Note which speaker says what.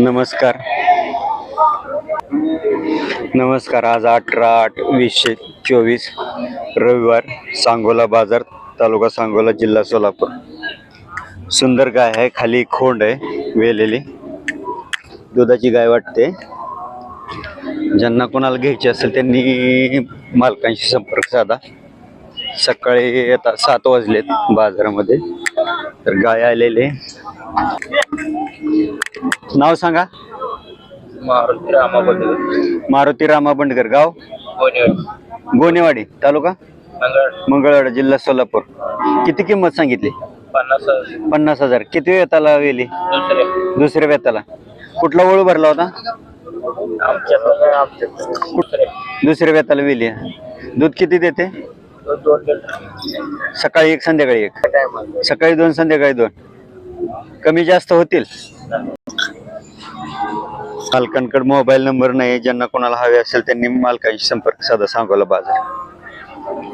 Speaker 1: नमस्कार. नमस्कार. आज अठरा आठ वीसशे चोवीस रविवार सांगोला बाजार तालुका सांगोला जिल्हा सोलापूर. सुंदर गाय आहे खाली खोंड आहे वेलेली. दुधाची गाय वाटते. ज्यांना कोणाला घ्यायची असेल त्यांनी मालकांशी संपर्क साधा. सकाळी आता सात वाजलेत बाजारामध्ये. तर गाय आलेले नाव सांगा.
Speaker 2: मारुती रामा बंडगर.
Speaker 1: मारुती रामा बंडकर गाव? गोनेवाडी. तालुका?
Speaker 2: मंगळ
Speaker 1: मंगळवाडा जिल्हा सोलापूर. किती किंमत सांगितली?
Speaker 2: पन्नास
Speaker 1: पन्नास हजार. किती वेताला वेली
Speaker 2: दुसरे.
Speaker 1: दुसऱ्या वेताला. कुठला ओळू भरला होता? दुसऱ्या वेताला वेली दूध किती देते? सकाळी एक संध्याकाळी एक. सकाळी दोन संध्याकाळी दोन. कमी जास्त होतील? मालकांकडे मोबाईल नंबर नाही ज्यांना कोणाला हवे असेल त्यांनी मालकांशी संपर्क साधा सांगोला बाजार.